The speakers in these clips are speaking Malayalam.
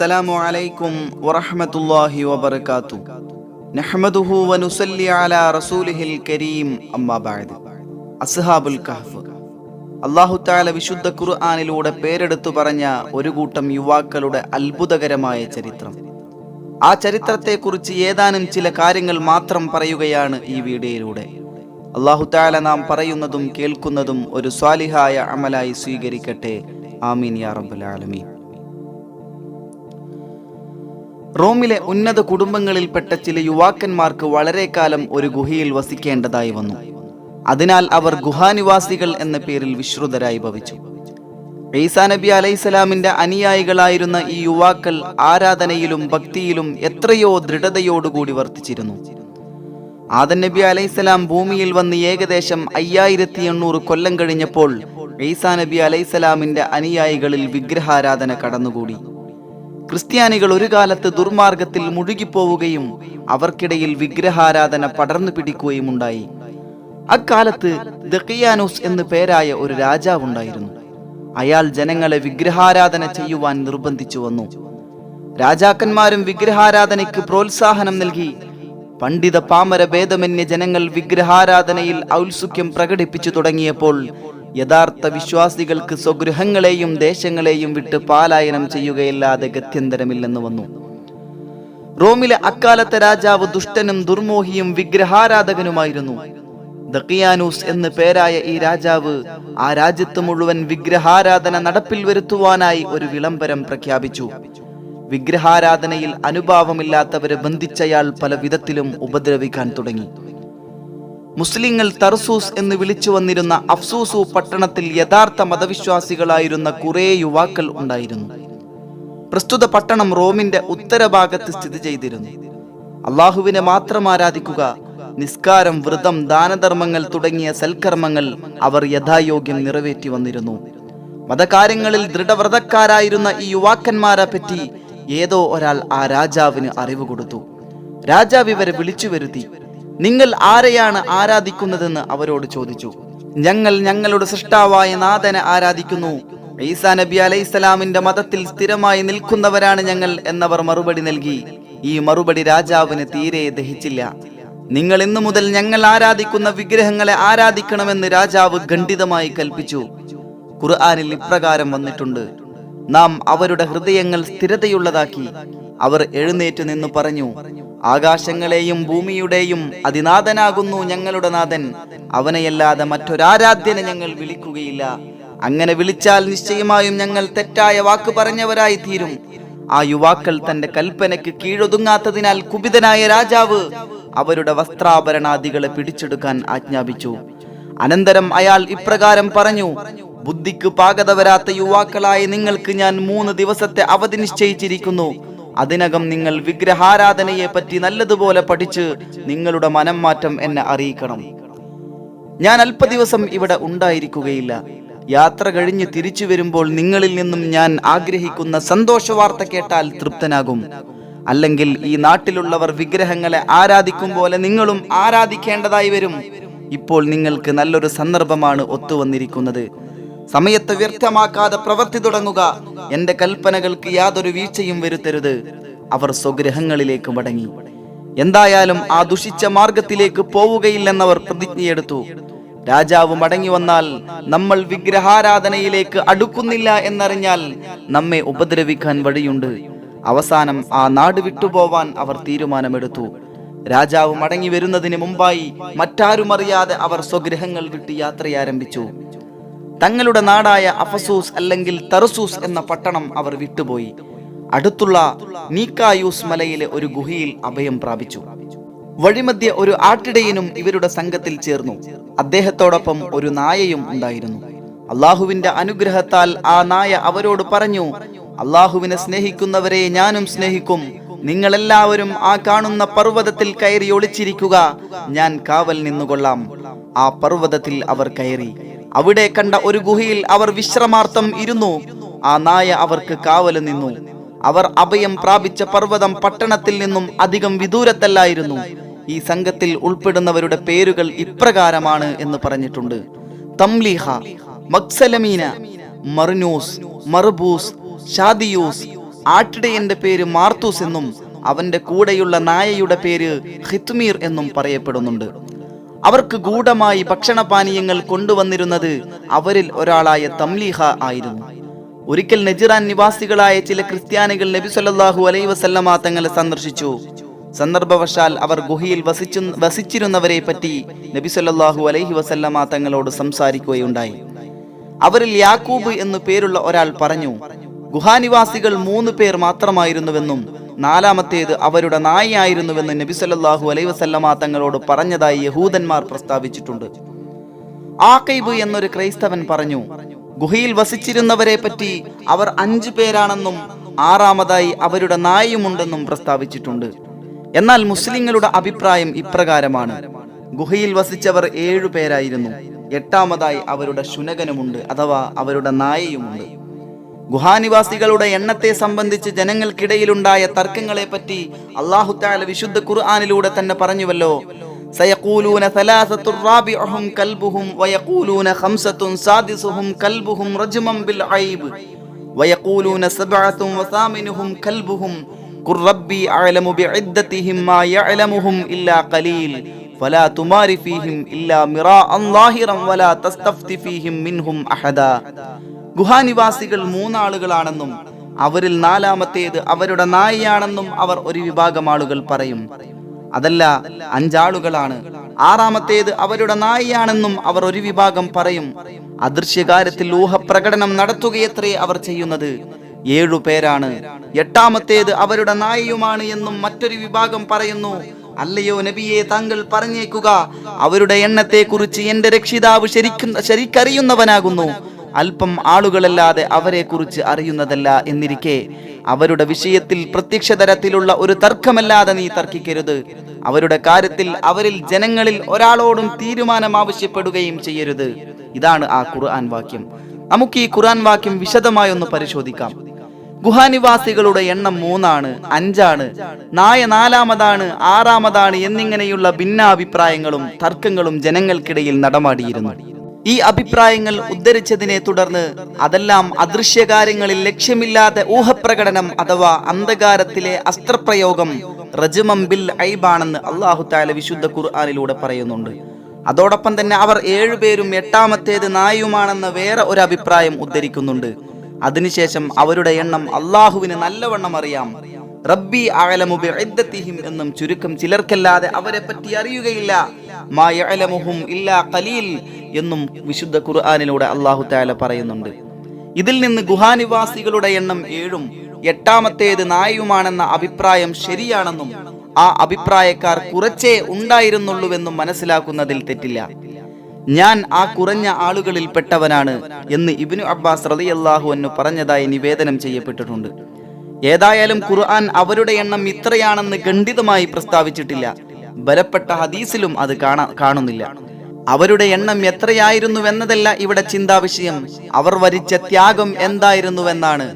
السلام عليكم ورحمة الله وبركاته نحمده ونصلي على رسوله الكريم أما بعد അസ്ഹാബുൽ കഹഫ് അള്ളാഹു താല വിശുദ്ധ ഖുർആാനിലൂടെ പേരെടുത്തു പറഞ്ഞ ഒരു കൂട്ടം യുവാക്കളുടെ അത്ഭുതകരമായ ചരിത്രം ആ ചരിത്രത്തെക്കുറിച്ച് ഏതാനും ചില കാര്യങ്ങൾ മാത്രം പറയുകയാണ് ഈ വീഡിയോയിലൂടെ അള്ളാഹു താല നാം പറയുന്നതും കേൾക്കുന്നതും ഒരു സ്വാലിഹായ അമലായി സ്വീകരിക്കട്ടെ ആമീൻ യാ റബ്ബുൽ ആലമീൻ റോമിലെ ഉന്നത കുടുംബങ്ങളിൽപ്പെട്ട ചില യുവാക്കന്മാർക്ക് വളരെ കാലം ഒരു ഗുഹയിൽ വസിക്കേണ്ടതായി വന്നു. അതിനാൽ അവർ ഗുഹാനിവാസികൾ എന്ന പേരിൽ വിശ്രുതരായി ഭവിച്ചു. ഈസാ നബി അലൈഹിസ്സലാമിന്റെ അനുയായികളായിരുന്ന ഈ യുവാക്കൾ ആരാധനയിലും ഭക്തിയിലും എത്രയോ ദൃഢതയോടുകൂടി വർത്തിച്ചിരുന്നു. ആദൻ നബി അലൈഹിസ്സലാം ഭൂമിയിൽ വന്ന് ഏകദേശം അയ്യായിരത്തി എണ്ണൂറ് കൊല്ലം കഴിഞ്ഞപ്പോൾ ഈസാ നബി അലൈഹിസ്സലാമിന്റെ അനുയായികളിൽ വിഗ്രഹാരാധന കടന്നുകൂടി. ക്രിസ്ത്യാനികൾ ഒരു കാലത്ത് ദുർമാർഗത്തിൽ മുഴുകിപ്പോവുകയും അവർക്കിടയിൽ വിഗ്രഹാരാധന പടർന്നു പിടിക്കുകയും ഉണ്ടായി. അക്കാലത്ത് ദക്കിയാനൂസ് എന്ന് പേരായ ഒരു രാജാവുണ്ടായിരുന്നു അയാൾ ജനങ്ങളെ വിഗ്രഹാരാധന ചെയ്യുവാൻ നിർബന്ധിച്ചു വന്നു. രാജാക്കന്മാരും വിഗ്രഹാരാധനയ്ക്ക് പ്രോത്സാഹനം നൽകി. പണ്ഡിത പാമര ഭേദമന്യ ജനങ്ങൾ വിഗ്രഹാരാധനയിൽ ഔത്സുഖ്യം പ്രകടിപ്പിച്ചു തുടങ്ങിയപ്പോൾ യഥാർത്ഥ വിശ്വാസികൾക്ക് സ്വഗൃഹങ്ങളെയും ദേശങ്ങളെയും വിട്ട് പാലായനം ചെയ്യുകയല്ലാതെ ഗത്യന്തരമില്ലെന്ന് വന്നു. റോമിലെ അക്കാലത്തെ രാജാവ് ദുഷ്ടനും ദുർമോഹിയും വിഗ്രഹാരാധകനുമായിരുന്നു. ദക്കിയാനൂസ് എന്ന് പേരായ ഈ രാജാവ് ആ രാജ്യത്ത് മുഴുവൻ വിഗ്രഹാരാധന നടപ്പിൽ വരുത്തുവാനായി ഒരു വിളംബരം പ്രഖ്യാപിച്ചു. വിഗ്രഹാരാധനയിൽ അനുഭാവമില്ലാത്തവരെ ബന്ധിച്ചയാൾ പല വിധത്തിലും ഉപദ്രവിക്കാൻ തുടങ്ങി. മുസ്ലിങ്ങൾ തർസൂസ് എന്ന് വിളിച്ചു വന്നിരുന്ന അഫ്സൂസു പട്ടണത്തിൽ യഥാർത്ഥ മതവിശ്വാസികളായിരുന്ന കുറേ യുവാക്കൾ ഉണ്ടായിരുന്നു. പ്രസ്തുത പട്ടണം റോമിന്റെ ഉത്തരഭാഗത്ത് സ്ഥിതി ചെയ്തിരുന്നു. അള്ളാഹുവിനെ മാത്രം ആരാധിക്കുക നിസ്കാരം വ്രതം ദാനധർമ്മങ്ങൾ തുടങ്ങിയ സൽക്കർമ്മങ്ങൾ അവർ യഥായോഗ്യം നിറവേറ്റി വന്നിരുന്നു. മതകാര്യങ്ങളിൽ ദൃഢവ്രതക്കാരായിരുന്ന ഈ യുവാക്കന്മാരെ പറ്റി ഏതോ ഒരാൾ ആ രാജാവിന് അറിവ് കൊടുത്തു. രാജാവ് ഇവരെ വിളിച്ചു വരുത്തി. നിങ്ങൾ ആരെയാണ് ആരാധിക്കുന്നതെന്ന് അവരോട് ചോദിച്ചു. ഞങ്ങൾ ഞങ്ങളുടെ സൃഷ്ടാവായ നാഥനെ ആരാധിക്കുന്നു. ഈസാ നബി അലൈഹിസ്സലാമിന്റെ മതത്തിൽ സ്ഥിരമായി നിൽക്കുന്നവരാണ് ഞങ്ങൾ എന്നവർ മറുപടി നൽകി. ഈ മറുപടി രാജാവിന് തീരെ ദഹിച്ചില്ല. നിങ്ങൾ ഇന്നു മുതൽ ഞങ്ങൾ ആരാധിക്കുന്ന വിഗ്രഹങ്ങളെ ആരാധിക്കണമെന്ന് രാജാവ് ഖണ്ഡിതമായി കൽപ്പിച്ചു. ഖുർആാനിൽ ഇപ്രകാരം വന്നിട്ടുണ്ട്. നാം അവരുടെ ഹൃദയങ്ങൾ സ്ഥിരതയുള്ളതാക്കി. അവർ എഴുന്നേറ്റ് നിന്ന് പറഞ്ഞു ആകാശങ്ങളെയും ഭൂമിയുടെയും അതിനാഥനാകുന്നു ഞങ്ങളുടെ നാഥൻ. അവനെയല്ലാതെ മറ്റൊരാരാധ്യനെ ഞങ്ങൾ വിളിക്കുകയില്ല. അങ്ങനെ വിളിച്ചാൽ നിശ്ചയമായും ഞങ്ങൾ തെറ്റായ വാക്ക് പറഞ്ഞവരായി തീരും. ആ യുവാക്കൾ തന്റെ കൽപ്പനയ്ക്ക് കീഴൊതുങ്ങാത്തതിനാൽ കുപിതനായ രാജാവ് അവരുടെ വസ്ത്രാഭരണാദികളെ പിടിച്ചെടുക്കാൻ ആജ്ഞാപിച്ചു. അനന്തരം അയാൾ ഇപ്രകാരം പറഞ്ഞു ബുദ്ധിക്ക് പാകത വരാത്ത യുവാക്കളായ നിങ്ങൾക്ക് ഞാൻ മൂന്ന് ദിവസത്തെ അവധി നിശ്ചയിച്ചിരിക്കുന്നു. അതിനകം നിങ്ങൾ വിഗ്രഹാരാധനയെ പറ്റി നല്ലതുപോലെ പഠിച്ച് നിങ്ങളുടെ മനം മാറ്റം എന്നെ അറിയിക്കണം. ഞാൻ അല്പദിവസം ഇവിടെ ഉണ്ടായിരിക്കുകയില്ല. യാത്ര കഴിഞ്ഞ് തിരിച്ചു വരുമ്പോൾ നിങ്ങളിൽ നിന്നും ഞാൻ ആഗ്രഹിക്കുന്ന സന്തോഷ വാർത്ത കേട്ടാൽ തൃപ്തനാകും. അല്ലെങ്കിൽ ഈ നാട്ടിലുള്ളവർ വിഗ്രഹങ്ങളെ ആരാധിക്കും പോലെ നിങ്ങളും ആരാധിക്കേണ്ടതായി വരും. ഇപ്പോൾ നിങ്ങൾക്ക് നല്ലൊരു സന്ദർഭമാണ് ഒത്തുവന്നിരിക്കുന്നത്. സമയത്ത് വ്യർത്ഥമാക്കാതെ പ്രവർത്തി തുടങ്ങുക. എന്റെ കൽപ്പനകൾക്ക് യാതൊരു വീഴ്ചയും വരുത്തരുത്. അവർ സ്വഗ്രഹങ്ങളിലേക്ക് മടങ്ങി. എന്തായാലും ആ ദുഷിച്ച മാർഗത്തിലേക്ക് പോവുകയില്ലെന്നവർ പ്രതിജ്ഞയെടുത്തു. രാജാവ് മടങ്ങി വന്നാൽ നമ്മൾ വിഗ്രഹാരാധനയിലേക്ക് അടുക്കുന്നില്ല എന്നറിഞ്ഞാൽ നമ്മെ ഉപദ്രവിക്കാൻ വഴിയുണ്ട്. അവസാനം ആ നാട് വിട്ടുപോവാൻ അവർ തീരുമാനമെടുത്തു. രാജാവ് മടങ്ങി വരുന്നതിന് മുമ്പായി മറ്റാരും അറിയാതെ അവർ സ്വഗ്രഹങ്ങൾ വിട്ട് യാത്രയാരംഭിച്ചു. തങ്ങളുടെ നാടായ അഫസൂസ് അല്ലെങ്കിൽ തറസൂസ് എന്ന പട്ടണം അവർ വിട്ടുപോയി. അടുത്തുള്ള നീക്കായൂസ് മലയിലെ ഒരു ഗുഹയിൽ അഭയം പ്രാപിച്ചു. വഴിമധ്യ ഒരു ആട്ടിടയനും ഇവരുടെ സംഘത്തിൽ ചേർന്നു. അദ്ദേഹത്തോടൊപ്പം ഒരു നായയും ഉണ്ടായിരുന്നു. അള്ളാഹുവിന്റെ അനുഗ്രഹത്താൽ ആ നായ അവരോട് പറഞ്ഞു അള്ളാഹുവിനെ സ്നേഹിക്കുന്നവരെ ഞാനും സ്നേഹിക്കും. നിങ്ങളെല്ലാവരും ആ കാണുന്ന പർവതത്തിൽ കയറി ഒളിച്ചിരിക്കുക. ഞാൻ കാവൽ നിന്നുകൊള്ളാം. ആ പർവതത്തിൽ അവർ കയറി. അവിടെ കണ്ട ഒരു ഗുഹയിൽ അവർ വിശ്രമാർത്ഥം ഇരുന്നു. ആ നായ അവർക്ക് കാവൽ നിന്നു. അവർ അഭയം പ്രാപിച്ച പർവതം പട്ടണത്തിൽ നിന്നും അധികം വിദൂരത്തല്ലായിരുന്നു. ഈ സംഘത്തിൽ ഉൾപ്പെടുന്നവരുടെ പേരുകൾ ഇപ്രകാരമാണ് എന്ന് പറഞ്ഞിട്ടുണ്ട്. തംലീഹ മക്സലമീന മർനൂസ് മർബൂസ് ഷാദിയൂസ് ആട്ടിടയന്റെ പേര് മാർത്തൂസ് എന്നും അവന്റെ കൂടെയുള്ള നായയുടെ പേര് ഹിത്മീർ എന്നും പറയപ്പെടുന്നുണ്ട്. അവർക്ക് ഗൂഢമായി ഭക്ഷണപാനീയങ്ങൾ കൊണ്ടുവന്നിരുന്നത് അവരിൽ ഒരാളായ തംലീഹ ആയിരുന്നു. ഒരിക്കൽ നജിറാൻ നിവാസികളായ ചില ക്രിസ്ത്യാനികൾ നബി സല്ലല്ലാഹു അലൈ വസല്ലമ തങ്ങളെ സന്ദർശിച്ചു. സന്ദർഭവശാൽ അവർ ഗുഹയിൽ വസിച്ചു വസിച്ചിരുന്നവരെ പറ്റി നബി സല്ലല്ലാഹു അലൈഹി വസല്ലമ തങ്ങളോട് സംസാരിക്കുകയുണ്ടായി. അവരിൽ യാക്കൂബ് എന്നു പേരുള്ള ഒരാൾ പറഞ്ഞു ഗുഹാനിവാസികൾ മൂന്ന് പേർ മാത്രമായിരുന്നുവെന്നും നാലാമത്തേത് അവരുടെ നായയായിരുന്നുവെന്ന് നബി സല്ലല്ലാഹു അലൈഹി വസല്ലമ തങ്ങളോട് പറഞ്ഞതായി യഹൂദന്മാർ പ്രസ്താവിച്ചിട്ടുണ്ട്. ആക്കൈബ് എന്നൊരു ക്രൈസ്തവൻ പറഞ്ഞു ഗുഹയിൽ വസിച്ചിരുന്നവരെ പറ്റി അവർ അഞ്ചു പേരാണെന്നും ആറാമതായി അവരുടെ നായയുമുണ്ടെന്നും പ്രസ്താവിച്ചിട്ടുണ്ട്. എന്നാൽ മുസ്ലിങ്ങളുടെ അഭിപ്രായം ഇപ്രകാരമാണ്. ഗുഹയിൽ വസിച്ചവർ ഏഴു പേരായിരുന്നു. എട്ടാമതായി അവരുടെ ശുനകനുമുണ്ട് അഥവാ അവരുടെ നായയുമുണ്ട്. ഗുഹാനിവാസികളുടെ എണ്ണത്തെ സംബന്ധിച്ച് ജനങ്ങൾക്കിടയിലുണ്ടായ തർക്കങ്ങളെ പറ്റി അള്ളാഹു താല വിശുദ്ധ ഖുർആാനിലൂടെ തന്നെ പറഞ്ഞുവല്ലോ سيقولون ثلاثة رابعهم كلبهم ويقولون خمسة سادسهم كلبهم رجما بالعيب ويقولون سبعة وثامنهم كلبهم قل ربي أعلم بعدتهم ما يعلمهم إلا قليل فلا تمار فيهم إلا مراء ظاهرا ولا تستفت فيهم منهم أحدا ഗുഹാനിവാസികൾ മൂന്നാളുകളാണെന്നും അവരിൽ നാലാമത്തേത് അവരുടെ നായയാണെന്നും അവർ ഒരു വിഭാഗം ആളുകൾ പറയും. അതല്ല അഞ്ചാളുകളാണ്. ആറാമത്തേത് അവരുടെ നായയാണെന്നും അവർ ഒരു വിഭാഗം പറയും. അദൃശ്യകാര്യത്തിൽ ഊഹപ്രകടനം നടത്തുകയത്രേ അവർ ചെയ്യുന്നത്. ഏഴു പേരാണ്. എട്ടാമത്തേത് അവരുടെ നായയുമാണ് എന്നും മറ്റൊരു വിഭാഗം പറയുന്നു. അല്ലയോ നബിയെ താങ്കൾ പറഞ്ഞേക്കുക അവരുടെ എണ്ണത്തെ കുറിച്ച് എന്റെ രക്ഷിതാവ് ശരിക്കും ശരിക്കറിയുന്നവനാകുന്നു. അല്പം ആളുകളല്ലാതെ അവരെക്കുറിച്ച് അറിയുന്നതല്ല എന്നിരിക്കെ അവരുടെ വിഷയത്തിൽ പ്രത്യക്ഷ തരത്തിലുള്ള ഒരു തർക്കമല്ലാതെ നീ തർക്കിക്കരുത്. അവരുടെ കാര്യത്തിൽ അവരിൽ ജനങ്ങളിൽ ഒരാളോടും തീരുമാനം ആവശ്യപ്പെടുകയും ചെയ്യരുത്. ഇതാണ് ആ ഖുർആൻ വാക്യം. നമുക്ക് ഈ ഖുർആൻ വാക്യം വിശദമായി ഒന്ന് പരിശോധിക്കാം. ഗുഹാനിവാസികളുടെ എണ്ണം മൂന്നാണ് അഞ്ചാണ് നായ നാലാമതാണ് ആറാമതാണ് എന്നിങ്ങനെയുള്ള ഭിന്നാഭിപ്രായങ്ങളും തർക്കങ്ങളും ജനങ്ങൾക്കിടയിൽ നടമാടിയിരുന്നു. ഈ അഭിപ്രായങ്ങൾ ഉദ്ധരിച്ചതിനെ തുടർന്ന് അതെല്ലാം അദൃശ്യകാര്യങ്ങളിൽ ലക്ഷ്യമില്ലാതെ ഊഹപ്രകടനം അഥവാ അന്ധകാരത്തിലെ അസ്ത്രപ്രയോഗം റജുമം ബിൽ ഐബാണെന്ന് അള്ളാഹു താല വിശുദ്ധ ഖുർആാനിലൂടെ പറയുന്നുണ്ട്. അതോടൊപ്പം തന്നെ അവർ ഏഴുപേരും എട്ടാമത്തേത് നായുമാണെന്ന് വേറെ ഒരു അഭിപ്രായം ഉദ്ധരിക്കുന്നുണ്ട്. അതിനുശേഷം അവരുടെ എണ്ണം അള്ളാഹുവിന് നല്ലവണ്ണം അറിയാം. റബ്ബി അഅലമു ബിഇദ്ദത്തിഹിം എന്നും ചുരുക്കം ചിലർക്കല്ലാതെ അവരെ പറ്റി അറിയുകയില്ല. മാ യഅലമുഹും ഇല്ലാ ഖലീൽ എന്നും വിശുദ്ധ ഖുർആനിലൂടെ അല്ലാഹു തആല പറയുന്നുണ്ട്. ഇതിൽ നിന്ന് ഗുഹാനിവാസികളുടെ എണ്ണം ഏഴും എട്ടാമത്തേത് നായയുമാണെന്ന അഭിപ്രായം ശരിയാണെന്നും ആ അഭിപ്രായക്കാർ കുറച്ചേ ഉണ്ടായിരുന്നുള്ളൂവെന്നും മനസ്സിലാക്കുന്നതിൽ തെറ്റില്ല. ഞാൻ ആ കുറഞ്ഞ ആളുകളിൽ പെട്ടവനാണ് എന്ന് ഇബ്നു അബ്ബാസ് റളിയല്ലാഹു അൻഹു പറഞ്ഞതായി നിവേദനം ചെയ്യപ്പെട്ടിട്ടുണ്ട്. ഏതായാലും ഖുർആൻ അവരുടെ എണ്ണം ഇത്രയാണെന്ന് ഖണ്ഡിതമായി പ്രസ്താവിച്ചിട്ടില്ല. ബലപ്പെട്ട ഹദീസിലും അത് കാണാ കാണുന്നില്ല. അവരുടെ എണ്ണം എത്രയായിരുന്നുവെന്നതല്ല ഇവിടെ ചിന്താവിഷയം അവർ വരിച്ച ത്യാഗം എന്തായിരുന്നുവെന്നാണ്.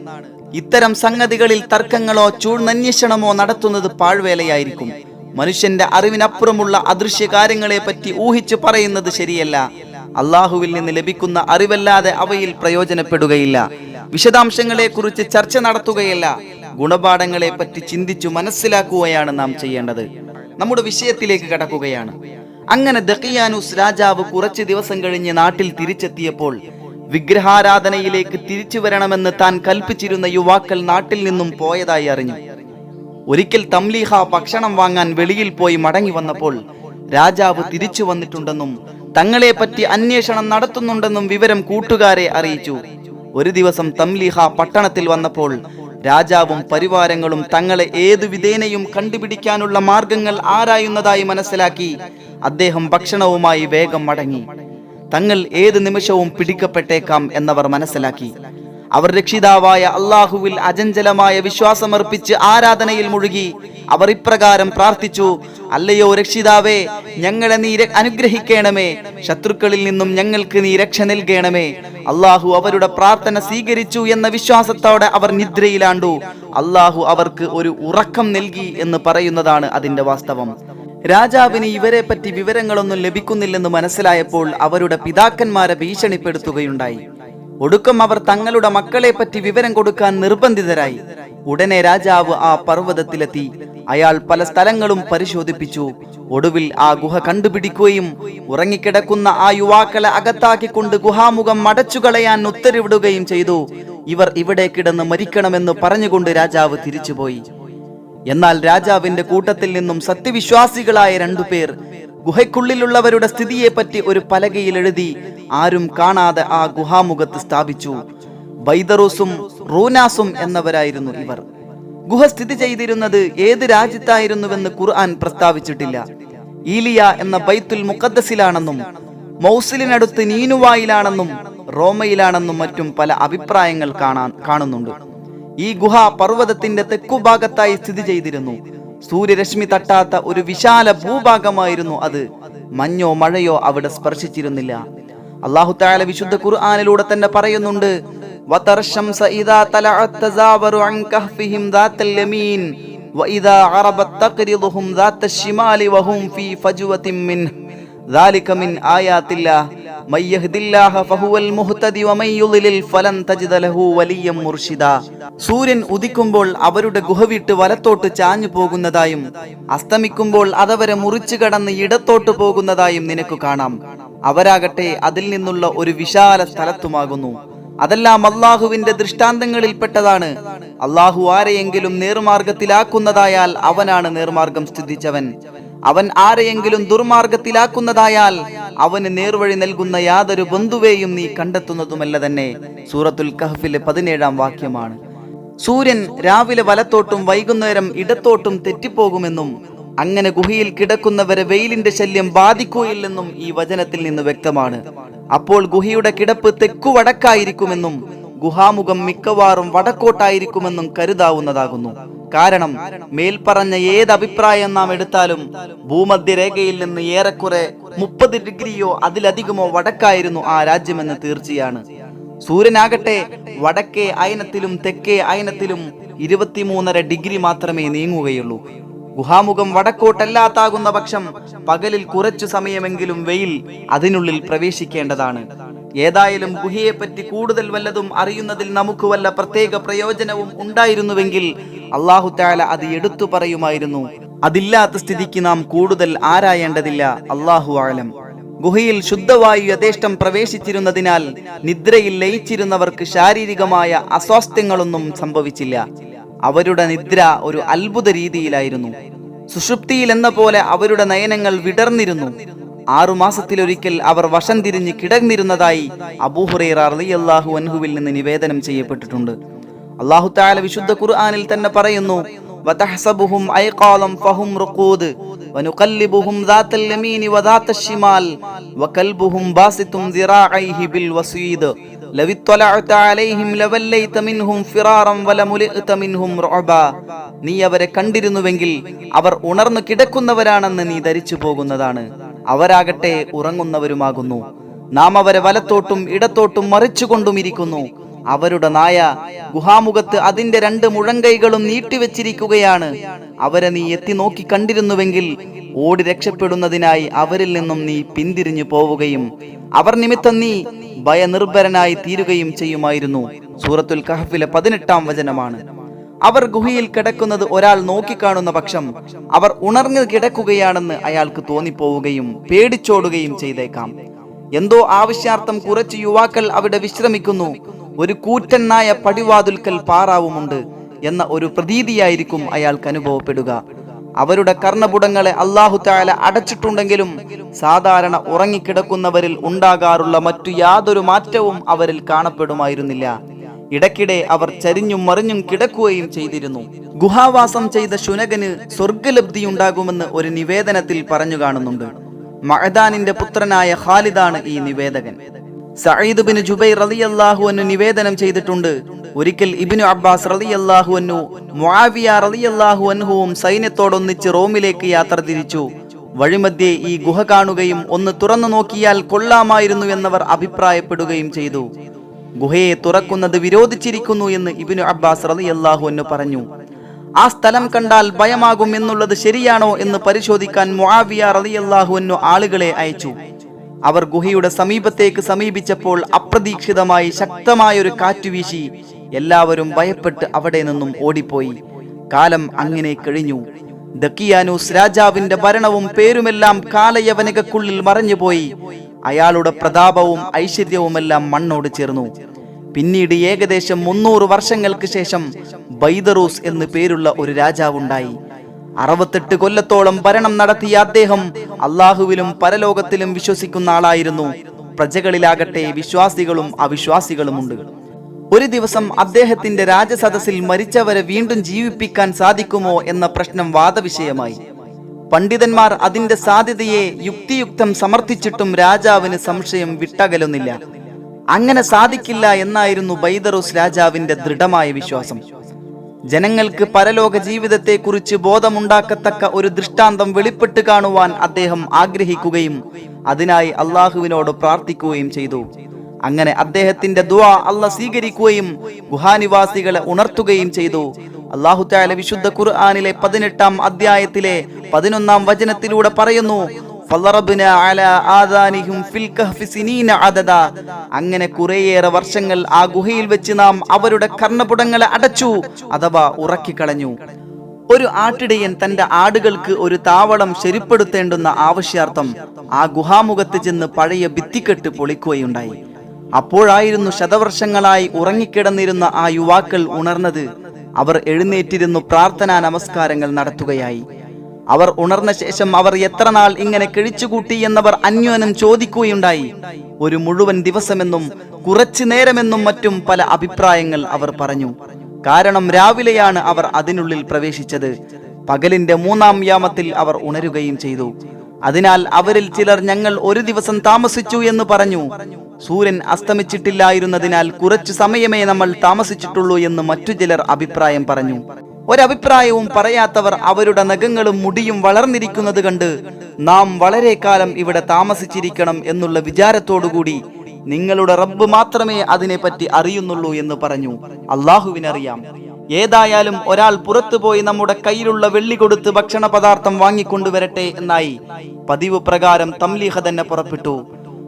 ഇത്തരം സംഗതികളിൽ തർക്കങ്ങളോ ചൂഴ്ന്നന്വേഷണമോ നടത്തുന്നത് പാഴ്വേലയായിരിക്കും. മനുഷ്യന്റെ അറിവിനപ്പുറമുള്ള അദൃശ്യ കാര്യങ്ങളെ പറ്റി ഊഹിച്ചു പറയുന്നത് ശരിയല്ല. അള്ളാഹുവിൽ നിന്ന് ലഭിക്കുന്ന അറിവല്ലാതെ അവയിൽ പ്രയോജനപ്പെടുകയില്ല. വിശദാംശങ്ങളെ കുറിച്ച് ചർച്ച നടത്തുകയല്ല. ഗുണപാഠങ്ങളെ പറ്റി ചിന്തിച്ചു മനസ്സിലാക്കുകയാണ് നാം ചെയ്യേണ്ടത്. നമ്മുടെ വിഷയത്തിലേക്ക് കടക്കുകയാണ്. അങ്ങനെ ദഹിയാനുസ് രാജാവ് കുറച്ച് ദിവസം കഴിഞ്ഞ് നാട്ടിൽ തിരിച്ചെത്തിയപ്പോൾ വിഗ്രഹാരാധനയിലേക്ക് തിരിച്ചു വരണമെന്ന് താൻ കൽപ്പിച്ചിരുന്ന യുവാക്കൾ നാട്ടിൽ നിന്നും പോയതായി അറിഞ്ഞു. ഒരിക്കൽ തംലീഹ ഭക്ഷണം വാങ്ങാൻ വെളിയിൽ പോയി മടങ്ങി വന്നപ്പോൾ രാജാവ് തിരിച്ചു വന്നിട്ടുണ്ടെന്നും തങ്ങളെ പറ്റി അന്വേഷണം നടത്തുന്നുണ്ടെന്നും വിവരം കൂട്ടുകാരെ അറിയിച്ചു. ഒരു ദിവസം തംലിഹ പട്ടണത്തിൽ വന്നപ്പോൾ രാജാവും പരിവാരങ്ങളും തങ്ങളെ ഏതു വിധേനയും കണ്ടുപിടിക്കാനുള്ള മാർഗങ്ങൾ ആരായുന്നതായി മനസ്സിലാക്കി അദ്ദേഹം ഭക്ഷണവുമായി വേഗം മടങ്ങി. തങ്ങൾ ഏത് നിമിഷവും പിടിക്കപ്പെട്ടേക്കാം എന്നവർ മനസ്സിലാക്കി. അവർ രക്ഷിതാവായ അള്ളാഹുവിൽ അജഞ്ചലമായ വിശ്വാസമർപ്പിച്ച് ആരാധനയിൽ മുഴുകി അവർ ഇപ്രകാരം പ്രാർത്ഥിച്ചു അല്ലയോ രക്ഷിതാവേ ഞങ്ങളെ നീ അനുഗ്രഹിക്കണമേ ശത്രുക്കളിൽ നിന്നും ഞങ്ങൾക്ക് നീ രക്ഷ നൽകണമേ. അള്ളാഹു അവരുടെ പ്രാർത്ഥന സ്വീകരിച്ചു എന്ന വിശ്വാസത്തോടെ അവർ നിദ്രയിലാണ്ടു. അള്ളാഹു അവർക്ക് ഒരു ഉറക്കം നൽകി എന്ന് പറയുന്നതാണ് അതിന്റെ വാസ്തവം. രാജാവിന് ഇവരെ പറ്റി വിവരങ്ങളൊന്നും ലഭിക്കുന്നില്ലെന്ന് മനസ്സിലായപ്പോൾ അവരുടെ പിതാക്കന്മാരെ ഭീഷണിപ്പെടുത്തുകയുണ്ടായി. ഒടുക്കം അവർ തങ്ങളുടെ മക്കളെ പറ്റി വിവരം കൊടുക്കാൻ നിർബന്ധിതരായി. ഉടനെ രാജാവ് ആ പർവതത്തിലെത്തി. അയാൾ പല സ്ഥലങ്ങളും പരിശോധിപ്പിച്ചു. ഒടുവിൽ ആ ഗുഹ കണ്ടുപിടിക്കുകയും ഉറങ്ങിക്കിടക്കുന്ന ആ യുവാക്കളെ അകത്താക്കിക്കൊണ്ട് ഗുഹാമുഖം മടച്ചുകളയാൻ ഉത്തരവിടുകയും ചെയ്തു. ഇവർ ഇവിടെ കിടന്ന് മരിക്കണമെന്ന് പറഞ്ഞുകൊണ്ട് രാജാവ് തിരിച്ചുപോയി. എന്നാൽ രാജാവിന്റെ കൂട്ടത്തിൽ നിന്നും സത്യവിശ്വാസികളായ രണ്ടുപേർ ഗുഹയ്ക്കുള്ളിലുള്ളവരുടെ സ്ഥിതിയെപ്പറ്റി ഒരു പലകയിൽ എഴുതി ആരും കാണാതെ ആ ഗുഹാമുഖത്ത് സ്ഥാപിച്ചു. ബൈദറൂസും റൂനാസും എന്നവരായിരുന്നു ഇവർ. ഗുഹ സ്ഥിതി ചെയ്തിരുന്നത് ഏത് രാജ്യത്തായിരുന്നുവെന്ന് ഖുർആൻ പ്രസ്താവിച്ചിട്ടില്ല. ഈലിയ എന്ന ബൈത്തുൽ മുഖദ്ദസിലാണെന്നും മൗസിലിനടുത്ത് നീനുവായിലാണെന്നും റോമയിലാണെന്നും മറ്റും പല അഭിപ്രായങ്ങൾ കാണാൻ കാണുന്നുണ്ട്. ഈ ഗുഹ പർവതത്തിന്റെ തെക്കുഭാഗത്തായി സ്ഥിതി ചെയ്തിരുന്നു. സൂര്യരശ്മി തട്ടാത്ത ഒരു വിശാല ഭൂഭാഗമായിരുന്നു അത്. മഞ്ഞോ മഴയോ അവിടെ സ്പർശിച്ചിരുന്നില്ല. അള്ളാഹു താല വിശുദ്ധ ഖുർആാനിലൂടെ തന്നെ പറയുന്നുണ്ട് സൂര്യൻ ഉദിക്കുമ്പോൾ അവരുടെ ഗുഹവിട്ട് വലത്തോട്ട് ചാഞ്ഞു പോകുന്നതായും അസ്തമിക്കുമ്പോൾ അതവരെ മുറിച്ചു കടന്ന് ഇടത്തോട്ട് പോകുന്നതായും നിനക്ക് കാണാം. അവരാകട്ടെ അതിൽ നിന്നുള്ള ഒരു വിശാല സ്ഥലത്തുമാകുന്നു. അതെല്ലാം അള്ളാഹുവിന്റെ ദൃഷ്ടാന്തങ്ങളിൽപ്പെട്ടതാണ്. അള്ളാഹു ആരെയെങ്കിലും നേർമാർഗത്തിലാക്കുന്നതായാൽ അവനാണ് നേർമാർഗം സ്ഥിതിച്ചവൻ അവൻ ആരെയെങ്കിലും ദുർമാർഗത്തിലാക്കുന്നതായാൽ അവന് നേർവഴി നൽകുന്ന യാതൊരു ബന്ധുവേയും നീ കണ്ടെത്തുന്നതുമല്ല തന്നെ. സൂറത്തുൽ കഹഫിലെ പതിനേഴാം വാക്യമാണ്. സൂര്യൻ രാവിലെ വലത്തോട്ടും വൈകുന്നേരം ഇടത്തോട്ടും തെറ്റിപ്പോകുമെന്നും അങ്ങനെ ഗുഹയിൽ കിടക്കുന്നവരെ വെയിലിന്റെ ശല്യം ബാധിക്കുകയില്ലെന്നും ഈ വചനത്തിൽ നിന്ന് വ്യക്തമാണ്. അപ്പോൾ ഗുഹയുടെ കിടപ്പ് തെക്കു വടക്കായിരിക്കുമെന്നും ഗുഹാമുഖം മിക്കവാറും വടക്കോട്ടായിരിക്കുമെന്നും കരുതാവുന്നതാകുന്നു. കാരണം മേൽപ്പറഞ്ഞ ഏത് അഭിപ്രായം നാം എടുത്താലും ഭൂമധ്യരേഖയിൽ നിന്ന് ഏറെക്കുറെ മുപ്പത് ഡിഗ്രിയോ അതിലധികമോ വടക്കായിരുന്നു ആ രാജ്യമെന്ന് തീർച്ചയാണ്. സൂര്യനാകട്ടെ വടക്കേ അയനത്തിലും തെക്കേ അയനത്തിലും ഇരുപത്തിമൂന്നര ഡിഗ്രി മാത്രമേ നീങ്ങുകയുള്ളൂ. ഗുഹാമുഖം വടക്കോട്ടല്ലാത്താകുന്ന പക്ഷം പകലിൽ കുറച്ചു സമയമെങ്കിലും വെയിൽ അതിനുള്ളിൽ പ്രവേശിക്കേണ്ടതാണ്. ഏതായാലും ഗുഹയെപ്പറ്റി കൂടുതൽ വല്ലതും അറിയുന്നതിൽ നമുക്ക് വല്ല പ്രത്യേക പ്രയോജനവും ഉണ്ടായിരുന്നുവെങ്കിൽ അള്ളാഹു താല അത് എടുത്തു പറയുമായിരുന്നു. അതില്ലാത്ത സ്ഥിതിക്ക് നാം കൂടുതൽ ആരായേണ്ടതില്ല അള്ളാഹു ആലം. ഗുഹയിൽ ശുദ്ധവായു യഥേഷ്ടം പ്രവേശിച്ചിരുന്നതിനാൽ നിദ്രയിൽ ലയിച്ചിരുന്നവർക്ക് ശാരീരികമായ അസ്വാസ്ഥ്യങ്ങളൊന്നും സംഭവിച്ചില്ല. അവരുടെ നിദ്ര ഒരു അത്ഭുത രീതിയിലായിരുന്നു. സുഷുപ്തിയിൽ എന്ന പോലെ അവരുടെ നയനങ്ങൾ വിടർന്നിരുന്നു. ആറുമാസത്തിലൊരിക്കൽ അവർ വശം തിരിഞ്ഞ് കിടന്നിരുന്നതായി അബൂഹുറൈറ റളിയല്ലാഹു അൻഹുവിൽ നിന്ന് നിവേദനം ചെയ്യപ്പെട്ടിട്ടുണ്ട് അള്ളാഹു താല വിശുദ്ധ ഖുർആനിൽ തന്നെ പറയുന്നു وتحسبهم أيقاظا فهم رقود ونقلبهم ذات اليمين وذات الشمال وكلبهم باسط ذراعيه بالوسيد لو اطلعت عليهم لوليت منهم فرارا ولملئت منهم رعبا നീ അവരെ കണ്ടിരുന്നുവെങ്കിൽ അവർ ഉണർന്നു കിടക്കുന്നവരാണെന്ന് നീ ധരിച്ചു പോകുന്നതാണ് അവരാകട്ടെ ഉറങ്ങുന്നവരുമാകുന്നു. നാം അവരെ വലത്തോട്ടും ഇടത്തോട്ടും മറിച്ചുകൊണ്ടും ഇരിക്കുന്നു. അവരുടെ നായ ഗുഹാമുഖത്ത് അതിന്റെ രണ്ട് മുഴങ്കൈകളും നീട്ടിവെച്ചിരിക്കുകയാണ്. അവരെ നീ എത്തി നോക്കി കണ്ടിരുന്നുവെങ്കിൽ ഓടി രക്ഷപ്പെടുന്നതിനായി അവരിൽ നിന്നും നീ പിന്തിരിഞ്ഞു പോവുകയും അവർ നിമിത്തം നീ ഭയനിർഭരനായി തീരുകയും ചെയ്യുമായിരുന്നു. സൂറത്തുൽ കഹഫിലെ പതിനെട്ടാം വചനമാണ്. അവർ ഗുഹയിൽ കിടക്കുന്നത് ഒരാൾ നോക്കിക്കാണുന്ന പക്ഷം അവർ ഉണർന്നു കിടക്കുകയാണെന്ന് അയാൾക്ക് തോന്നിപ്പോവുകയും പേടിച്ചോടുകയും ചെയ്തേക്കാം. എന്തോ ആവശ്യാർത്ഥം കുറച്ച് യുവാക്കൾ അവിടെ വിശ്രമിക്കുന്നു. ഒരു കൂറ്റനായ പടിവാതുൽക്കൽ പാറാവുമുണ്ട് എന്ന ഒരു പ്രതീതിയായിരിക്കും അയാൾക്ക് അനുഭവപ്പെടുക. അവരുടെ കർണപുടങ്ങളെ അള്ളാഹു താല അടച്ചിട്ടുണ്ടെങ്കിലും സാധാരണ ഉറങ്ങിക്കിടക്കുന്നവരിൽ ഉണ്ടാകാറുള്ള മറ്റു യാതൊരു മാറ്റവും അവരിൽ കാണപ്പെടുമായിരുന്നില്ല. ഇടയ്ക്കിടെ അവർ ചരിഞ്ഞും മറിഞ്ഞും കിടക്കുകയും ചെയ്തിരുന്നു. ഗുഹാവാസം ചെയ്ത ശുനകന് സ്വർഗലബ്ധിയുണ്ടാകുമെന്ന് ഒരു നിവേദനത്തിൽ പറഞ്ഞു കാണുന്നുണ്ട്. മഹദാനിന്റെ പുത്രനായ ഖാലിദാണ് ഈ നിവേദകൻ. സഹീദ് ബിൻ ജുബൈർ റളിയല്ലാഹു അൻഹു നിവേദനം ചെയ്തിട്ടുണ്ട്. ഒരിക്കൽ ഇബ്നു അബ്ബാസ് റളിയല്ലാഹു അൻഹു മുആവിയ റളിയല്ലാഹു അൻഹുവും സൈന്യത്തോടൊന്നിച്ച് റോമിലേക്ക് യാത്ര തിരിച്ചു. വഴിമധ്യേ ഈ ഗുഹ കാണുകയും ഒന്ന് തുറന്നു നോക്കിയാൽ കൊള്ളാമായിരുന്നു എന്നവർ അഭിപ്രായപ്പെടുകയും ചെയ്തു. ഗുഹയെ തുറക്കുന്നത് വിരോധിച്ചിരിക്കുന്നു എന്ന് ഇബിനു അബ്ബാസ് റളിയല്ലാഹു അൻഹു പറഞ്ഞു. ആ സ്ഥലം കണ്ടാൽ ഭയമാകും എന്നുള്ളത് ശരിയാണോ എന്ന് പരിശോധിക്കാൻ മുആവിയ റളിയല്ലാഹു അൻഹു ആളുകളെ അയച്ചു. അവർ ഗുഹയുടെ സമീപത്തേക്ക് സമീപിച്ചപ്പോൾ അപ്രതീക്ഷിതമായി ശക്തമായൊരു കാറ്റ് വീശി. എല്ലാവരും ഭയപ്പെട്ട് അവിടെ നിന്നും ഓടിപ്പോയി. കാലം അങ്ങനെ കഴിഞ്ഞു. ദക്കിയാനൂസ് രാജാവിന്റെ ഭരണവും പേരുമെല്ലാം കാലയവനകക്കുള്ളിൽ മറഞ്ഞുപോയി. അയാളുടെ പ്രതാപവും ഐശ്വര്യവുമെല്ലാം മണ്ണോട് ചേർന്നു. പിന്നീട് ഏകദേശം മുന്നൂറ് വർഷങ്ങൾക്ക് ശേഷം ബൈദറൂസ് എന്ന് പേരുള്ള ഒരു രാജാവുണ്ടായി. അറുപത്തെട്ട് കൊല്ലത്തോളം ഭരണം നടത്തിയ അദ്ദേഹം അള്ളാഹുവിലും പരലോകത്തിലും വിശ്വസിക്കുന്ന ആളായിരുന്നു. പ്രജകളിലാകട്ടെ വിശ്വാസികളും അവിശ്വാസികളുമുണ്ട്. ഒരു ദിവസം അദ്ദേഹത്തിന്റെ രാജസദസ്സിൽ മരിച്ചവരെ വീണ്ടും ജീവിപ്പിക്കാൻ സാധിക്കുമോ എന്ന പ്രശ്നം വാദവിഷയമായി. പണ്ഡിതന്മാർ അതിന്റെ സാധ്യതയെ യുക്തിയുക്തം സമർത്ഥിച്ചിട്ടും രാജാവിന് സംശയം വിട്ടകലുന്നില്ല. അങ്ങനെ സാധിക്കില്ല എന്നായിരുന്നു ബൈദറൂസ് രാജാവിന്റെ ദൃഢമായ വിശ്വാസം. ജനങ്ങൾക്ക് പരലോക ജീവിതത്തെക്കുറിച്ച് ബോധമുണ്ടാക്കത്തക്ക ഒരു ദൃഷ്ടാന്തം വെളിപ്പെട്ട് കാണുവാൻ അദ്ദേഹം ആഗ്രഹിക്കുകയും അതിനായി അള്ളാഹുവിനോട് പ്രാർത്ഥിക്കുകയും ചെയ്തു. അങ്ങനെ അദ്ദേഹത്തിന്റെ ദുആ അല്ല സ്വീകരിക്കുകയും ഗുഹാനിവാസികളെ ഉണർത്തുകയും ചെയ്തു. അള്ളാഹു താല വിശുദ്ധ ഖുർആാനിലെ പതിനെട്ടാം അധ്യായത്തിലെ പതിനൊന്നാം വചനത്തിലൂടെ പറയുന്നു. അങ്ങനെ കുറേയേറെ വർഷങ്ങൾ ആ ഗുഹയിൽ വെച്ച് നാം അവരുടെ കർണപുടങ്ങളെ അടച്ചു അഥവാ ഉറക്കിക്കളഞ്ഞു ഒരു ആട്ടിടയൻ തന്റെ ആടുകൾക്ക് ഒരു താവളം ശരിപ്പെടുത്തേണ്ടുന്ന ആവശ്യാർത്ഥം ആ ഗുഹാമുഖത്ത് ചെന്ന് പഴയ ഭിത്തിക്കെട്ട് പൊളിക്കുകയുണ്ടായി അപ്പോഴായിരുന്നു ശതവർഷങ്ങളായി ഉറങ്ങിക്കിടന്നിരുന്ന ആ യുവാക്കൾ ഉണർന്നത് അവർ എഴുന്നേറ്റിരുന്നു പ്രാർത്ഥനാ നമസ്കാരങ്ങൾ നടത്തുകയായി. അവർ ഉണർന്ന ശേഷം അവർ എത്ര നാൾ ഇങ്ങനെ കഴിച്ചുകൂട്ടി എന്നവർ അന്യോനം ചോദിക്കുകയുണ്ടായി. ഒരു മുഴുവൻ ദിവസമെന്നും കുറച്ചു നേരമെന്നും മറ്റും പല അഭിപ്രായങ്ങൾ അവർ പറഞ്ഞു. കാരണം രാവിലെയാണ് അവർ അതിനുള്ളിൽ പ്രവേശിച്ചത്. പകലിന്റെ മൂന്നാം യാമത്തിൽ അവർ ഉണരുകയും ചെയ്തു. അതിനാൽ അവരിൽ ചിലർ ഞങ്ങൾ ഒരു ദിവസം താമസിച്ചു എന്ന് പറഞ്ഞു. സൂര്യൻ അസ്തമിച്ചിട്ടില്ലായിരുന്നതിനാൽ കുറച്ചു സമയമേ നമ്മൾ താമസിച്ചിട്ടുള്ളൂ എന്ന് മറ്റു ചിലർ അഭിപ്രായം പറഞ്ഞു. ഒരഭിപ്രായവും പറയാത്തവർ അവരുടെ നഖങ്ങളും മുടിയും വളർന്നിരിക്കുന്നത് കണ്ട് നാം വളരെ കാലം ഇവിടെ താമസിച്ചിരിക്കണം എന്നുള്ള വിചാരത്തോടുകൂടി നിങ്ങളുടെ റബ്ബ് മാത്രമേ അതിനെപ്പറ്റി അറിയുന്നുള്ളൂ എന്ന് പറഞ്ഞു. അള്ളാഹുവിനറിയാം. ഏതായാലും ഒരാൾ പുറത്തുപോയി നമ്മുടെ കയ്യിലുള്ള വെള്ളി കൊടുത്ത് ഭക്ഷണ പദാർത്ഥം വാങ്ങിക്കൊണ്ടുവരട്ടെ എന്നായി പതിവ് പ്രകാരം തംലീഹ തന്നെ പുറപ്പെട്ടു.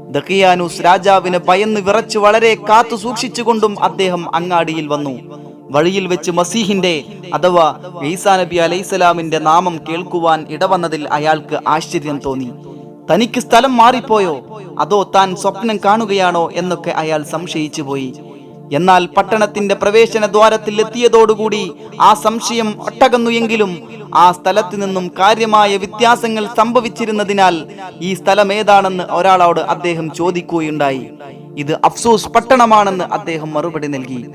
ദക്കിയാനൂസ് രാജാവിന് ഭയന്ന് വിറച്ച് വളരെ കാത്തു സൂക്ഷിച്ചുകൊണ്ടും അദ്ദേഹം അങ്ങാടിയിൽ വന്നു. വഴിയിൽ വെച്ച് മസീഹിന്റെ അഥവാ ഈസാ നബി അലൈസലാമിന്റെ നാമം കേൾക്കുവാൻ ഇടവന്നതിൽ അയാൾക്ക് ആശ്ചര്യം തോന്നി. തനിക്ക് സ്ഥലം മാറിപ്പോയോ? അതോ താൻ സ്വപ്നം കാണുകയാണോ എന്നൊക്കെ അയാൾ സംശയിച്ചു പോയി എന്നാൽ പട്ടണത്തിന്റെ പ്രവേശന ദ്വാരത്തിൽ എത്തിയതോടുകൂടി ആ സംശയം ഒട്ടകന്നു എങ്കിലും ആ സ്ഥലത്ത് നിന്നും കാര്യമായ വ്യത്യാസങ്ങൾ സംഭവിച്ചിരുന്നതിനാൽ ഈ സ്ഥലം ഏതാണെന്ന് ഒരാളോട് അദ്ദേഹം ചോദിക്കുകയുണ്ടായി. ഇത് അഫ്സൂസ് പട്ടണമാണെന്ന് അദ്ദേഹം മറുപടി നൽകി.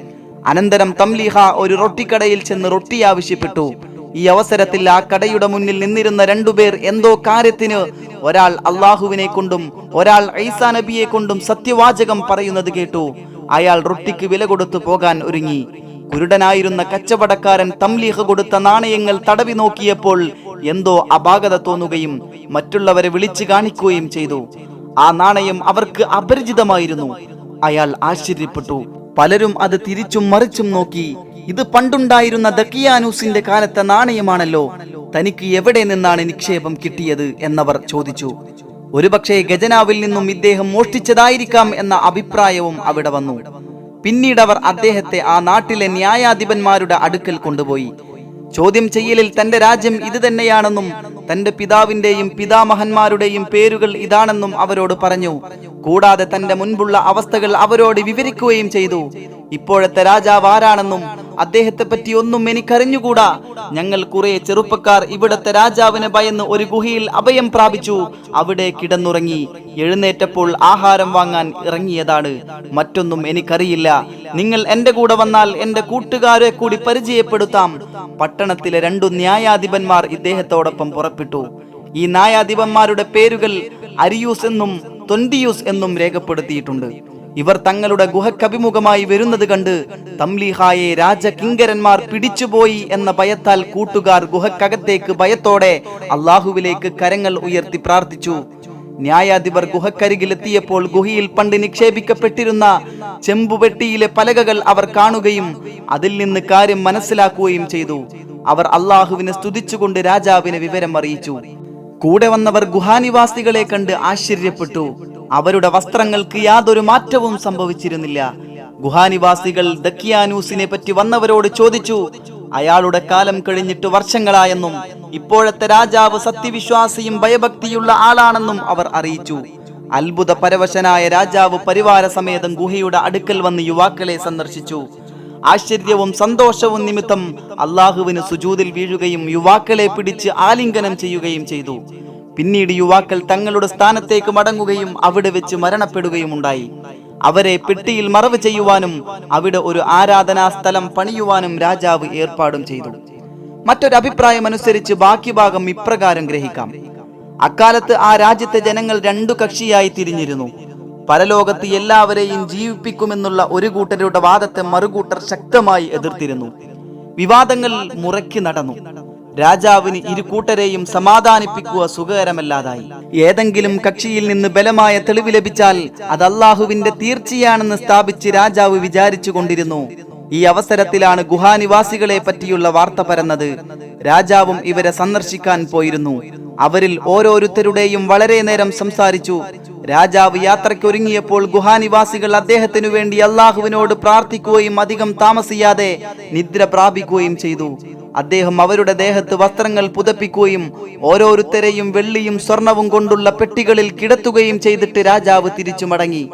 അനന്തരം തംലീഹ ഒരു റൊട്ടിക്കടയിൽ ചെന്ന് റൊട്ടി ആവശ്യപ്പെട്ടു. ഈ അവസരത്തിൽ ആ കടയുടെ മുന്നിൽ നിന്നിരുന്ന രണ്ടുപേർ എന്തോ കാര്യത്തിന് ഒരാൾ അള്ളാഹുവിനെ കൊണ്ടും ഒരാൾ ഐസാ നബിയെ കൊണ്ടും സത്യവാചകം പറയുന്നത് കേട്ടു. അയാൾ റൊട്ടിക്ക് വില കൊടുത്തു പോകാൻ ഒരുങ്ങി. കുരുടനായിരുന്ന കച്ചവടക്കാരൻ തംലീഹ് കൊടുത്ത നാണയങ്ങൾ തടവി നോക്കിയപ്പോൾ എന്തോ അപാകത തോന്നുകയും മറ്റുള്ളവരെ വിളിച്ചു കാണിക്കുകയും ചെയ്തു. ആ നാണയം അവർക്ക് അപരിചിതമായിരുന്നു. അയാൾ ആശ്ചര്യപ്പെട്ടു. പലരും അത് തിരിച്ചും മറിച്ചും നോക്കി. ഇത് പണ്ടുണ്ടായിരുന്ന ദക്കിയാനൂസിന്റെ കാലത്തെ നാണയമാണല്ലോ. തനിക്ക് എവിടെ നിന്നാണ് നിക്ഷേപം കിട്ടിയത് എന്നവർ ചോദിച്ചു. ഒരുപക്ഷെ ഗജനാവിൽ നിന്നും ഇദ്ദേഹം മോഷ്ടിച്ചതായിരിക്കാം എന്ന അഭിപ്രായവും അവിടെ വന്നു. പിന്നീട് അവർ അദ്ദേഹത്തെ ആ നാട്ടിലെ ന്യായാധിപന്മാരുടെ അടുക്കൽ കൊണ്ടുപോയി. ചോദ്യം ചെയ്യലിൽ തന്റെ രാജ്യം ഇത് തന്നെയാണെന്നും തന്റെ പിതാവിന്റെയും പിതാമഹന്മാരുടെയും പേരുകൾ ഇതാണെന്നും അവരോട് പറഞ്ഞു. കൂടാതെ തന്റെ മുൻപുള്ള അവസ്ഥകൾ അവരോട് വിവരിക്കുകയും ചെയ്തു. ഇപ്പോഴത്തെ രാജാവ് ആരാണെന്നും അദ്ദേഹത്തെ പറ്റി ഒന്നും എനിക്കറിഞ്ഞുകൂടാ. ഞങ്ങൾ കുറെ ചെറുപ്പക്കാർ ഇവിടത്തെ രാജാവിനെ ഭയന്ന് ഒരു ഗുഹയിൽ അഭയം പ്രാപിച്ചു. അവിടെ കിടന്നുറങ്ങി. എഴുന്നേറ്റപ്പോൾ ആഹാരം വാങ്ങാൻ ഇറങ്ങിയതാണ്. മറ്റൊന്നും എനിക്കറിയില്ല. നിങ്ങൾ എന്റെ കൂടെ വന്നാൽ എന്റെ കൂട്ടുകാരെ കൂടി പരിചയപ്പെടുത്താം. പട്ടണത്തിലെ രണ്ടു ന്യായാധിപന്മാർ ഇദ്ദേഹത്തോടൊപ്പം പുറപ്പെട്ടു. ഈ നായാധിപന്മാരുടെ പേരുകൾ അരിയൂസ് എന്നും തൊണ്ടിയൂസ് എന്നും രേഖപ്പെടുത്തിയിട്ടുണ്ട്. ഇവർ തങ്ങളുടെ ഗുഹക്കഭിമുഖമായി വരുന്നത് കണ്ട് തംലീഹായെ രാജകിങ്കരന്മാർ പിടിച്ചുപോയി എന്ന ഭയത്താൽ കൂട്ടുകാർ ഗുഹക്കകത്തേക്ക് ഭയത്തോടെ അള്ളാഹുവിലേക്ക് കരങ്ങൾ ഉയർത്തി പ്രാർത്ഥിച്ചു. ന്യായാധിപർ ഗുഹക്കരികിലെത്തിയപ്പോൾ ഗുഹയിൽ പണ്ട് നിക്ഷേപിക്കപ്പെട്ടിരുന്ന ചെമ്പുപെട്ടിയിലെ പലകകൾ അവർ കാണുകയും അതിൽ നിന്ന് കാര്യം മനസ്സിലാക്കുകയും ചെയ്തു. അവർ അള്ളാഹുവിനെ സ്തുതിച്ചുകൊണ്ട് രാജാവിനെ വിവരം അറിയിച്ചു. കൂടെ വന്നവർ ഗുഹാനിവാസികളെ കണ്ട് ആശ്ചര്യപ്പെട്ടു. അവരുടെ വസ്ത്രങ്ങൾക്ക് യാതൊരു മാറ്റവും സംഭവിച്ചിരുന്നില്ല. ഗുഹാനിവാസികൾ ദക്കിയാനൂസിനെ പറ്റി വന്നവരോട് ചോദിച്ചു അയാളുടെ കാലം കഴിഞ്ഞിട്ട് വർഷങ്ങളായെന്നും ഇപ്പോഴത്തെ രാജാവ് സത്യവിശ്വാസിയും ഭയഭക്തിയുള്ള ആളാണെന്നും അവർ അറിയിച്ചു. അത്ഭുത പരവശനായ രാജാവ് പരിവാര സമേതം ഗുഹയുടെ അടുക്കൽ വന്ന് യുവാക്കളെ സന്ദർശിച്ചു. ആശ്ചര്യവും സന്തോഷവും നിമിത്തം അള്ളാഹുവിന് സുജൂതിൽ വീഴുകയും യുവാക്കളെ പിടിച്ച് ആലിംഗനം ചെയ്യുകയും ചെയ്തു. പിന്നീട് യുവാക്കൾ തങ്ങളുടെ സ്ഥാനത്തേക്ക് മടങ്ങുകയും അവിടെ വെച്ച് മരണപ്പെടുകയും ഉണ്ടായി അവരെ പെട്ടിയിൽ മറവ് ചെയ്യുവാനും അവിടെ ഒരു ആരാധനാ സ്ഥലം പണിയുവാനും രാജാവ് ഏർപ്പാടും ചെയ്തു. മറ്റൊരു അഭിപ്രായം അനുസരിച്ച് ബാക്കി ഭാഗം ഇപ്രകാരം ഗ്രഹിക്കാം. അക്കാലത്ത് ആ രാജ്യത്തെ ജനങ്ങൾ രണ്ടു കക്ഷിയായി തിരിഞ്ഞിരുന്നു. പരലോകത്ത് എല്ലാവരെയും ജീവിപ്പിക്കുമെന്നുള്ള ഒരു കൂട്ടരുടെ വാദത്തെ മറുകൂട്ടർ ശക്തമായി എതിർത്തിരുന്നു. വിവാദങ്ങൾ മുറയ്ക്ക് നടന്നു. രാജാവിന് ഇരു കൂട്ടരെയും സമാധാനിപ്പിക്കുക സുഖകരമല്ലാതായി. ഏതെങ്കിലും കക്ഷിയിൽ നിന്ന് ബലമായ തെളിവ് ലഭിച്ചാൽ അത് അള്ളാഹുവിന്റെ തീർച്ചയാണെന്ന് സ്ഥാപിച്ച് രാജാവ് വിചാരിച്ചു കൊണ്ടിരുന്നു ഈ അവസരത്തിലാണ് ഗുഹാനിവാസികളെ പറ്റിയുള്ള വാർത്ത പരന്നത്. രാജാവും ഇവരെ സന്ദർശിക്കാൻ പോയിരുന്നു. അവരിൽ ഓരോരുത്തരുടെയും വളരെ നേരം സംസാരിച്ചു. രാജാവ് യാത്രയ്ക്കൊരുങ്ങിയപ്പോൾ ഗുഹാനിവാസികൾ അദ്ദേഹത്തിനു വേണ്ടി അള്ളാഹുവിനോട് പ്രാർത്ഥിക്കുകയും അധികം താമസിയാതെ നിദ്ര പ്രാപിക്കുകയും ചെയ്തു. അദ്ദേഹം അവരുടെ ദേഹത്ത് വസ്ത്രങ്ങൾ പുതപ്പിക്കുകയും ഓരോരുത്തരെയും വെള്ളിയും സ്വർണവും കൊണ്ടുള്ള പെട്ടികളിൽ കിടത്തുകയും ചെയ്തിട്ട് രാജാവ് തിരിച്ചു മടങ്ങി.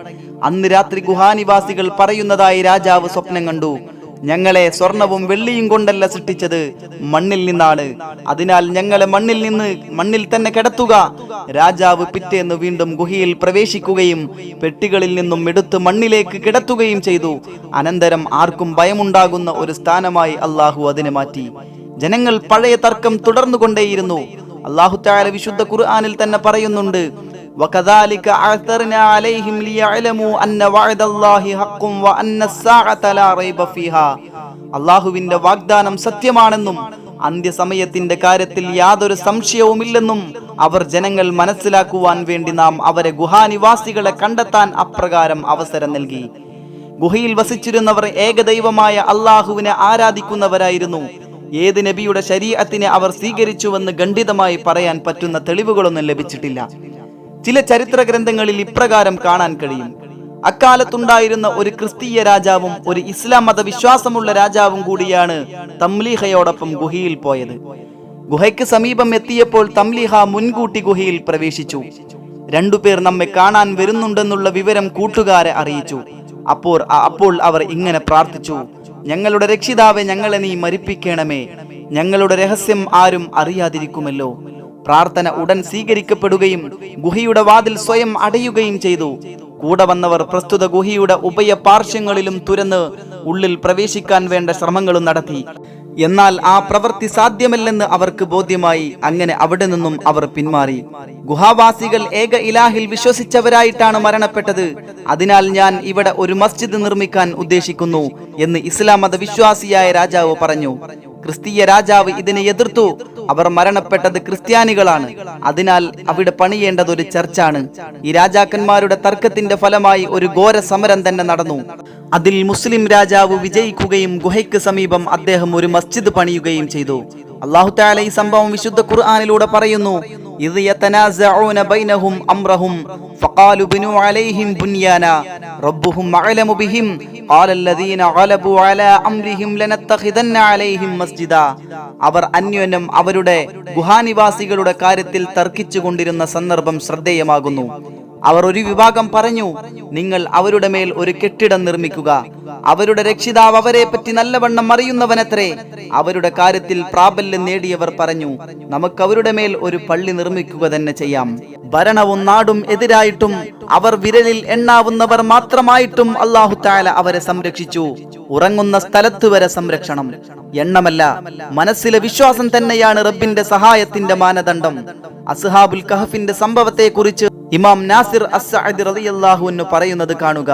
അന്ന് രാത്രി ഗുഹാനിവാസികൾ പറയുന്നതായി രാജാവ് സ്വപ്നം കണ്ടു. ഞങ്ങളെ സ്വർണവും വെള്ളിയും കൊണ്ടല്ല സൃഷ്ടിച്ചത്. മണ്ണിൽ നിന്നാണ്. അതിനാൽ ഞങ്ങളെ മണ്ണിൽ നിന്ന് മണ്ണിൽ തന്നെ കിടത്തുക. രാജാവ് പിറ്റേന്ന് വീണ്ടും ഗുഹയിൽ പ്രവേശിക്കുകയും പെട്ടികളിൽ നിന്നും എടുത്ത് മണ്ണിലേക്ക് കിടത്തുകയും ചെയ്തു. അനന്തരം ആർക്കും ഭയമുണ്ടാകുന്ന ഒരു സ്ഥാനമായി അള്ളാഹു അതിനെ മാറ്റി. ജനങ്ങൾ പഴയ തർക്കം തുടർന്നുകൊണ്ടേയിരുന്നു. അള്ളാഹു താല വിശുദ്ധ ഖുർആാനിൽ തന്നെ പറയുന്നുണ്ട് وكذلك أعثرنا عليهم ليعلموا أن وعد الله حق وأن الساعة لا ريب فيها അള്ളാഹുവിന്റെ വാഗ്ദാനം സത്യമാണെന്നും അന്ത്യസമയത്തിന്റെ കാര്യത്തിൽ യാതൊരു സംശയവുമില്ലെന്നും അവർ ജനങ്ങൾ മനസ്സിലാക്കുവാൻ വേണ്ടി നാം അവരെ ഗുഹാനിവാസികളെ കണ്ടെത്താൻ അപ്രകാരം അവസരം നൽകി ഗുഹയിൽ വസിച്ചിരുന്നവർ ഏകദൈവമായ അള്ളാഹുവിനെ ആരാധിക്കുന്നവരായിരുന്നു ഏത് നബിയുടെ ശരീരത്തിനെ അവർ സ്വീകരിച്ചുവെന്ന് ഖണ്ഡിതമായി പറയാൻ പറ്റുന്ന തെളിവുകളൊന്നും ലഭിച്ചിട്ടില്ല ചില ചരിത്ര ഗ്രന്ഥങ്ങളിൽ ഇപ്രകാരം കാണാൻ കഴിയും. അക്കാലത്തുണ്ടായിരുന്ന ഒരു ക്രിസ്തീയ രാജാവും ഒരു ഇസ്ലാം മതവിശ്വാസമുള്ള രാജാവും കൂടിയാണ് തംലീഹയോടൊപ്പം ഗുഹയിൽ പോയത്. ഗുഹയ്ക്ക് സമീപം എത്തിയപ്പോൾ തംലീഹ മുൻകൂട്ടി ഗുഹയിൽ പ്രവേശിച്ചു. രണ്ടുപേർ നമ്മെ കാണാൻ വരുന്നുണ്ടെന്നുള്ള വിവരം കൂട്ടുകാരെ അറിയിച്ചു. അപ്പോൾ അപ്പോൾ അവർ ഇങ്ങനെ പ്രാർത്ഥിച്ചു ഞങ്ങളുടെ രക്ഷിതാവെ ഞങ്ങളെ നീ മരിപ്പിക്കണമേ. ഞങ്ങളുടെ രഹസ്യം ആരും അറിയാതിരിക്കുമല്ലോ. പ്രാർത്ഥന ഉടൻ സ്വീകരിക്കപ്പെടുകയും ഗുഹയുടെ വാതിൽ സ്വയം അടയുകയും ചെയ്തു. കൂടെ വന്നവർ പ്രസ്തുത ഗുഹയുടെ ഉഭയ പാർശ്വങ്ങളിലും തുരന്ന് ഉള്ളിൽ പ്രവേശിക്കാൻ വേണ്ട ശ്രമങ്ങളും നടത്തി. എന്നാൽ ആ പ്രവൃത്തി സാധ്യമല്ലെന്ന് അവർക്ക് ബോധ്യമായി. അങ്ങനെ അവിടെ നിന്നും അവർ പിന്മാറി. ഗുഹാവാസികൾ ഏക ഇലാഹിൽ വിശ്വസിച്ചവരായിട്ടാണ് മരണപ്പെട്ടത്. അതിനാൽ ഞാൻ ഇവിടെ ഒരു മസ്ജിദ് നിർമ്മിക്കാൻ ഉദ്ദേശിക്കുന്നു എന്ന് ഇസ്ലാം മത വിശ്വാസിയായ രാജാവ് പറഞ്ഞു. ക്രിസ്തീയ രാജാവ് ഇതിനെ എതിർത്തു. അവർ മരണപ്പെട്ടത് ക്രിസ്ത്യാനികളാണ്. അതിനാൽ അവിടെ പണിയേണ്ടത് ഒരു ചർച്ചാണ്. ഈ രാജാക്കന്മാരുടെ തർക്കത്തിന്റെ ഫലമായി ഒരു ഘോര സമരം തന്നെ നടന്നു. അതിൽ മുസ്ലിം രാജാവ് വിജയിക്കുകയും ഗുഹയ്ക്ക് സമീപം അദ്ദേഹം ഒരു മസ്ജിദ് പണിയുകയും ചെയ്തു. അള്ളാഹുത്താല ഈ സംഭവം വിശുദ്ധ ഖുർആാനിലൂടെ പറയുന്നു. ബൈനഹും അംറഹും ഫഖാലു ബിനു അലൈഹിം ബുനിയാന. റബ്ബുഹും അഅലമു ബിഹിം. ഖാല അലാ അംരിഹിം അലൈഹിം മസ്ജിദ. അവർ അന്യോന്യം അവരുടെ ഗുഹാനിവാസികളുടെ കാര്യത്തിൽ തർക്കിച്ചു കൊണ്ടിരുന്ന സന്ദർഭം ശ്രദ്ധേയമാകുന്നു. അവർ ഒരു വിഭാഗം പറഞ്ഞു നിങ്ങൾ അവരുടെ മേൽ ഒരു കെട്ടിടം നിർമ്മിക്കുക. അവരുടെ രക്ഷിതാവ് അവരെ പറ്റി നല്ലവണ്ണം അറിയുന്നവനത്രേ. അവരുടെ കാര്യത്തിൽ പ്രാബല്യം നേടിയവർ പറഞ്ഞു നമുക്ക് അവരുടെ മേൽ ഒരു പള്ളി നിർമ്മിക്കുക തന്നെ ചെയ്യാം. ഭരണവും നാടും എതിരായിട്ടും അവർ വിരലിൽ എണ്ണാവുന്നവർ മാത്രമായിട്ടും അള്ളാഹു താല അവരെ സംരക്ഷിച്ചു. ഉറങ്ങുന്ന സ്ഥലത്ത് വരെ സംരക്ഷണം. എണ്ണമല്ല മനസ്സിലെ വിശ്വാസം തന്നെയാണ് റബ്ബിന്റെ സഹായത്തിന്റെ മാനദണ്ഡം. അസ്ഹാബുൽ കഹഫിന്റെ സംഭവത്തെ കുറിച്ച് ഇമാം നാസിർ അസ്സഅദ് റളിയല്ലാഹു അൻഹു പറയുന്നത് കാണുക.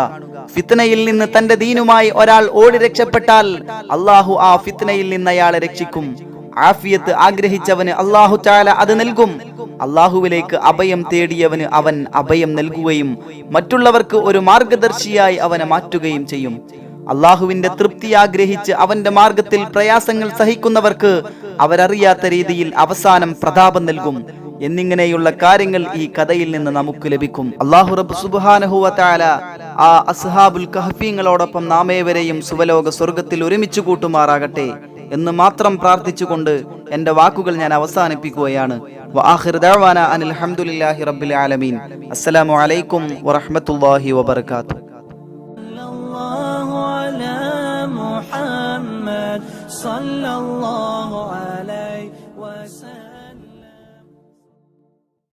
ഫിത്നയിൽ നിന്ന് തന്റെ ദീനുമായി ഒരാൾ ഓടി രക്ഷപ്പെട്ടാൽ അള്ളാഹു ആ ഫിത്നയിൽ നിന്ന് അയാളെ രക്ഷിക്കും. ആഫിയത്ത് ആഗ്രഹിച്ചവന് അള്ളാഹു ചാല അത് നൽകും. അള്ളാഹുവിലേക്ക് അഭയം തേടിയവന് അവൻ അഭയം നൽകുകയും മറ്റുള്ളവർക്ക് ഒരു മാർഗദർശിയായി അവനെ മാറ്റുകയും ചെയ്യും. അള്ളാഹുവിന്റെ തൃപ്തി ആഗ്രഹിച്ച് അവന്റെ മാർഗത്തിൽ പ്രയാസങ്ങൾ സഹിക്കുന്നവർക്ക് അവരറിയാത്ത രീതിയിൽ അവസാനം പ്രതാപം നൽകും. എന്നിങ്ങനെയുള്ള കാര്യങ്ങൾ ഈ കഥയിൽ നിന്ന് നമുക്ക് ലഭിക്കും. അള്ളാഹു റബ്ബ് സുബ്ഹാനഹു വ ആ അസ്ഹാബുൽ കഹഫീങ്ങളോടൊപ്പം നാമേവരെയും സുവലോക സ്വർഗത്തിൽ ഒരുമിച്ച് കൂട്ടുമാറാകട്ടെ എന്ന് മാത്രം പ്രാർത്ഥിച്ചുകൊണ്ട് എന്റെ വാക്കുകൾ ഞാൻ അവസാനിപ്പിക്കുകയാണ്. അനിൽ ഹംദുലില്ലാഹി റബ്ബിൽ ആലമീൻ. അസ്സലാമു അലൈക്കും വറഹ്മത്തുള്ളാഹി വബറകാതുഹു. صلى الله عليه